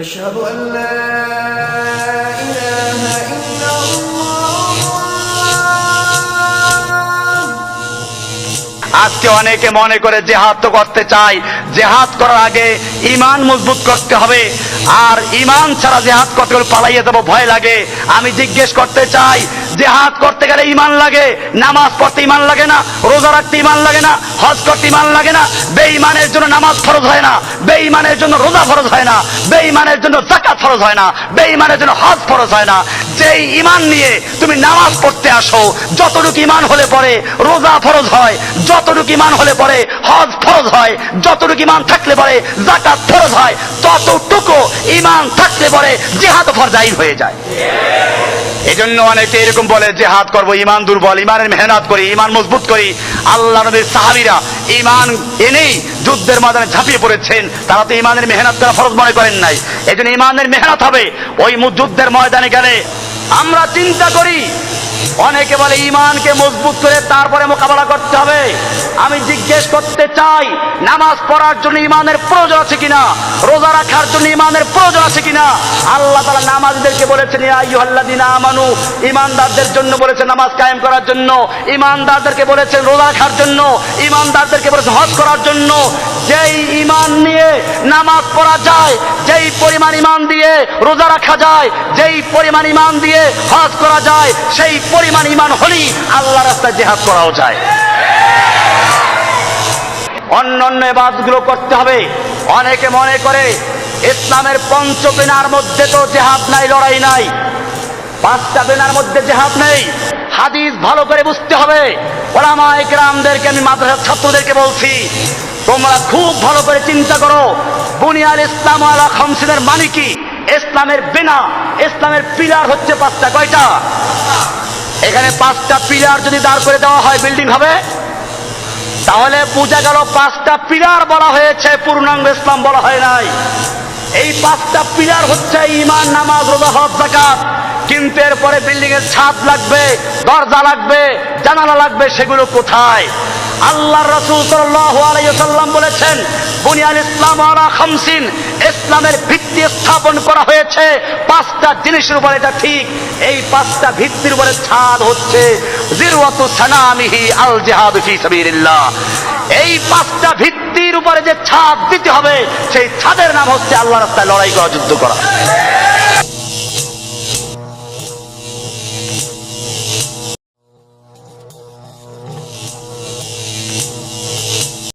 أشهد أن لا আজকে অনেকে মনে করে জেহাদ তো করতে চাই জেহাদ করার আগে ইমান মজবুত করতে হবে। আর ইমান ছাড়া জেহাদ করতে গেলে পালাইয়ে দেবো ভয় লাগে। আমি জিজ্ঞেস করতে চাই, জেহাদ করতে গেলে ইমান লাগে? নামাজ পড়তে ইমান লাগে না? রোজা রাখতে ইমান লাগে না? হজ করতে ইমান লাগে না? বেঈমানের জন্য নামাজ ফরজ হয় না? বেঈমানের জন্য রোজা ফরজ হয় না? বেঈমানের জন্য জাকাত ফরজ হয় না? বেঈমানের জন্য হজ ফরজ হয় না? যেই ইমান নিয়ে তুমি নামাজ পড়তে আসো, যতটুকু ইমান হলে পরে রোজা ফরজ হয় যতটুকু ইমান হলে পরে হজ ফরজ হয়, যতটুকু ইমান থাকলে পরে জাকাত ফরজ হয়, ততটুকু ইমান থাকলে পরে জেহাদ ফরজাইন হয়ে যায়। এই জন্য অনেকে এরকম বলে যে হাত করব ইমান দুর্বল ইমানের মেহনত করি ইমান মজবুত করি। আল্লাহ নবীর সাহাবিরা ইমান এনেই যুদ্ধের ময়দানে ঝাঁপিয়ে পড়েছেন। তারা তো ইমানের মেহনত করা ফরজ মনে করেন নাই। এই জন্য ইমানের মেহনত হবে। ওই যুদ্ধের ময়দানে গেলে আমরা চিন্তা করি অনেকে বলে ইমানকে মজবুত করে তারপরে মোকাবেলা করতে হবে। আমি জিজ্ঞেস করতে চাই, নামাজ পড়ার জন্য ইমানের প্রয়োজন আছে কিনা? রোজা রাখার জন্য ইমানের প্রয়োজন আছে কিনা? আল্লাহ তালা নামাজদেরকে বলেছেন আইয়ুহাল্লাযীনা আমানু ইমানদারদের জন্য বলেছেন, নামাজ কায়েম করার জন্য। ইমানদারদেরকে বলেছেন, রোজা রাখার জন্য। ইমানদারদেরকে বলেছেন, হজ করার জন্য। যেই ইমান নিয়ে নামাজ পড়া যায়, যেই পরিমাণ ইমান দিয়ে রোজা রাখা যায়, যেই পরিমাণ ইমান দিয়ে হজ করা যায়, সেই পরিমাণ ইমান হলেই আল্লাহ রাস্তায় জেহাদ করাও যায়। অন্য অন্য এবাদগুলো করতে হবে। অনেকে মনে করে, ইসলামের পঞ্চ বেনার মধ্যে তো জেহাদ নাই, লড়াই নাই। পাঁচটা বেনার মধ্যে জেহাদ নেই। হাদিস ভালো করে বুঝতে হবে। ওলামা একরামদেরকে আমি মাদ্রাসার ছাত্রদেরকে বলছি, তোমরা খুব ভালো করে চিন্তা করো, বুনিয়াল ইসলাম আলা খমসিনের মানে কি? ইসলামের বেনা, ইসলামের পিলার হচ্ছে পাঁচটা, কয়টা? এখানে পাঁচটা পিলার যদি দাঁড় করে দেওয়া হয়, বিল্ডিং হবে? তাহলে পূজা গেল পাঁচটা পিলার বলা হয়েছে, পূর্ণাঙ্গ ইসলাম বলা হয় নাই। এই পাঁচটা পিলার হচ্ছে ইমান নামাজ, রোজা, হজ জাকাত কিন্তু এরপরে বিল্ডিং এর ছাদ লাগবে, দরজা লাগবে, জানালা লাগবে, সেগুলো কোথায়? আল্লাহ রসুল সাল্লাম বলেছেন বুনিয়াল ইসলাম আলা খামসিন ইসলামের ভিত্তি স্থাপন করা হয়েছে পাঁচটা জিনিসের উপর, এটা ঠিক। এই পাঁচটা ভিত্তির উপরে ছাদ হচ্ছে, জিরওয়াতু সানামিহি আল জিহাদ ফি সাবিলিল্লাহ। এই পাঁচটা ভিত্তির উপরে যে ছাদ দিতে হবে, সেই ছাদের নাম হচ্ছে আল্লাহ রাস্তায় লড়াই করা, যুদ্ধ করা।